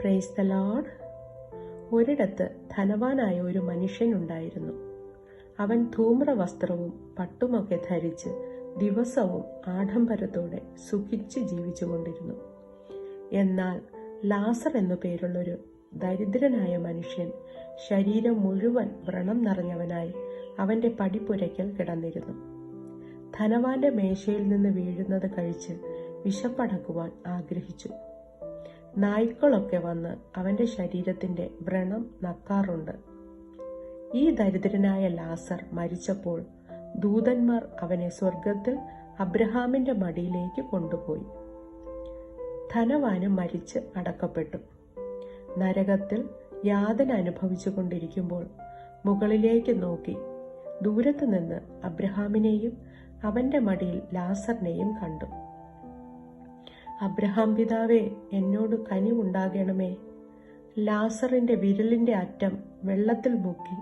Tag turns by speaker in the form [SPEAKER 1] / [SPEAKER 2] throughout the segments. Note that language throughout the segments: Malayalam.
[SPEAKER 1] പ്രൈസ് ദ ലോഡ് ഒരിടത്ത് ധനവാനായ ഒരു മനുഷ്യനുണ്ടായിരുന്നു അവൻ ധൂമ്ര വസ്ത്രവും പട്ടുമൊക്കെ ധരിച്ച് ദിവസവും ആഡംബരത്തോടെ സുഖിച്ച് ജീവിച്ചുകൊണ്ടിരുന്നു. എന്നാൽ ലാസർ എന്നു പേരുള്ളൊരു ദരിദ്രനായ മനുഷ്യൻ ശരീരം മുഴുവൻ വ്രണം നിറഞ്ഞവനായി അവന്റെ പടിപ്പുരയ്ക്കൽ കിടന്നിരുന്നു. ധനവാന്റെ മേശയിൽ നിന്ന് വീഴുന്നത് കഴിച്ച് വിശപ്പടക്കുവാൻ ആഗ്രഹിച്ചു. നായ്ക്കളൊക്കെ വന്ന് അവന്റെ ശരീരത്തിന്റെ വ്രണം നക്കാറുണ്ട്. ഈ ദരിദ്രനായ ലാസർ മരിച്ചപ്പോൾ ദൂതന്മാർ അവനെ സ്വർഗത്തിൽ അബ്രഹാമിന്റെ മടിയിലേക്ക് കൊണ്ടുപോയി. ധനവാനും മരിച്ച് അടക്കപ്പെട്ടു. നരകത്തിൽ യാതന അനുഭവിച്ചു കൊണ്ടിരിക്കുമ്പോൾ മുകളിലേക്ക് നോക്കി ദൂരത്തുനിന്ന് അബ്രഹാമിനെയും അവന്റെ മടിയിൽ ലാസറിനെയും കണ്ടു. അബ്രഹാം പിതാവേ എന്നോട് കനിവുണ്ടാകണമേ. ലാസറിന്റെ വിരലിന്റെ അറ്റം വെള്ളത്തിൽ മുക്കി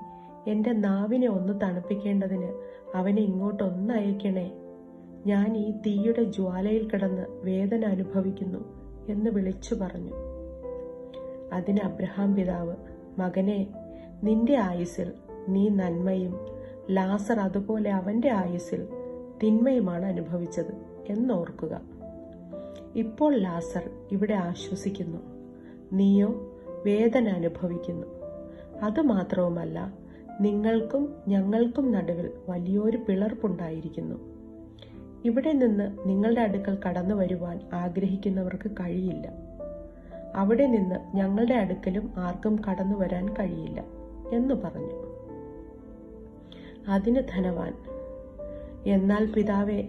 [SPEAKER 1] എന്റെ നാവിനെ ഒന്ന് തണുപ്പിക്കേണ്ടതിന് അവനെ ഇങ്ങോട്ടൊന്ന് അയക്കണേ. ഞാൻ ഈ തീയുടെ ജ്വാലയിൽ കിടന്ന് വേദന അനുഭവിക്കുന്നു എന്ന് വിളിച്ചു പറഞ്ഞു. അതിന് അബ്രഹാം പിതാവ് മകനെ നിന്റെ ആയുസിൽ നീ നന്മയും ലാസർ അതുപോലെ അവന്റെ ആയുസിൽ തിന്മയുമാണ് അനുഭവിച്ചത് എന്നോർക്കുക. ഇപ്പോൾ ലാസർ ഇവിടെ ആശ്വസിക്കുന്നു. നീയോ വേദന അനുഭവിക്കുന്നു. അതുമാത്രവുമല്ല നിങ്ങൾക്കും ഞങ്ങൾക്കും നടുവിൽ വലിയൊരു പിളർപ്പുണ്ടായിരിക്കുന്നു. ഇവിടെ നിന്ന് നിങ്ങളുടെ അടുക്കൽ കടന്നു വരുവാൻ ആഗ്രഹിക്കുന്നവർക്ക് കഴിയില്ല. അവിടെ നിന്ന് ഞങ്ങളുടെ അടുക്കലും ആർക്കും കടന്നു വരാൻ കഴിയില്ല എന്ന് പറഞ്ഞു. അതിന് ധനവാൻ എന്നാൽ പിതാവേ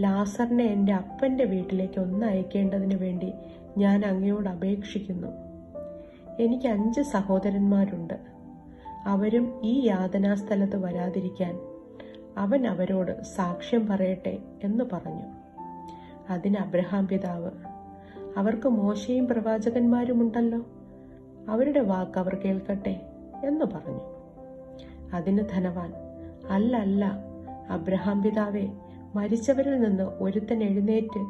[SPEAKER 1] ലാസറിനെ എന്റെ അപ്പന്റെ വീട്ടിലേക്ക് ഒന്ന് അയക്കേണ്ടതിന് വേണ്ടി ഞാൻ അങ്ങയോട് അപേക്ഷിക്കുന്നു. എനിക്ക് അഞ്ച് സഹോദരന്മാരുണ്ട്. അവരും ഈ യാതനാസ്ഥലത്ത് വരാതിരിക്കാൻ അവൻ അവരോട് സാക്ഷ്യം പറയട്ടെ എന്ന് പറഞ്ഞു. അതിന് അബ്രഹാം പിതാവ് അവർക്ക് മോശയും പ്രവാചകന്മാരുമുണ്ടല്ലോ അവരുടെ വാക്ക് അവർ കേൾക്കട്ടെ എന്ന് പറഞ്ഞു. അതിന് ധനവാൻ അല്ലല്ല അല്ല അബ്രഹാം പിതാവേ മരിച്ചവരിൽ നിന്ന് ഒരുത്തൻ എഴുന്നേറ്റ്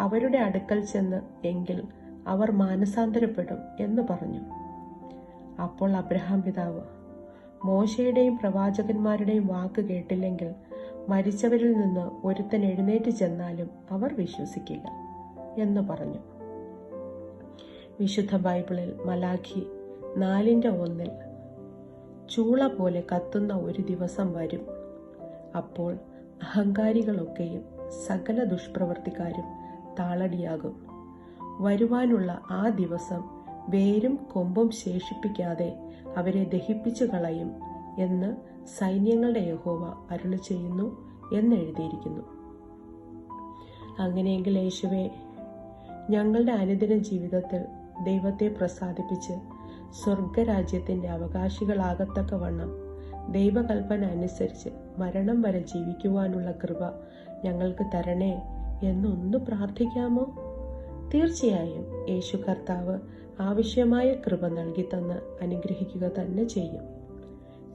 [SPEAKER 1] അവരുടെ അടുക്കൽ ചെന്ന് എങ്കിൽ അവർ മാനസാന്തരപ്പെടും എന്ന് പറഞ്ഞു. അപ്പോൾ അബ്രഹാം പിതാവ് മോശയുടെയും പ്രവാചകന്മാരുടെയും വാക്ക് കേട്ടില്ലെങ്കിൽ മരിച്ചവരിൽ നിന്ന് ഒരുത്തൻ എഴുന്നേറ്റ് ചെന്നാലും അവർ വിശ്വസിക്കില്ല എന്ന് പറഞ്ഞു. വിശുദ്ധ ബൈബിളിൽ മലാഖി നാലിന്റെ ഒന്നിൽ ചൂള പോലെ കത്തുന്ന ഒരു ദിവസം വരും. അപ്പോൾ അഹങ്കാരികളൊക്കെയും സകല ദുഷ്പ്രവർത്തിക്കാരും താളടിയാകും. വരുവാനുള്ള ആ ദിവസം വേരും കൊമ്പും ശേഷിപ്പിക്കാതെ അവരെ ദഹിപ്പിച്ചു കളയും എന്ന് സൈന്യങ്ങളുടെ യഹോവ അരുളി ചെയ്യുന്നു എന്നെഴുതിയിരിക്കുന്നു. അങ്ങനെയെങ്കിൽ യേശുവെ ഞങ്ങളുടെ അനുദിന ജീവിതത്തിൽ ദൈവത്തെ പ്രസാദിപ്പിച്ച് സ്വർഗരാജ്യത്തിന്റെ അവകാശികളാകത്തക്കവണ്ണം ദൈവകൽപ്പന അനുസരിച്ച് മരണം വരെ ജീവിക്കുവാനുള്ള കൃപ ഞങ്ങൾക്ക് തരണേ എന്നൊന്ന് പ്രാർത്ഥിക്കാമോ? തീർച്ചയായും യേശു കർത്താവ് ആവശ്യമായ കൃപ നൽകി തന്ന് അനുഗ്രഹിക്കുക തന്നെ ചെയ്യും.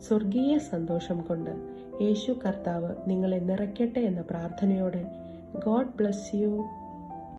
[SPEAKER 1] സ്വർഗീയ സന്തോഷം കൊണ്ട് യേശു കർത്താവ് നിങ്ങളെ നിറയ്ക്കട്ടെ എന്ന പ്രാർത്ഥനയോടെ ഗോഡ് ബ്ലസ് യു.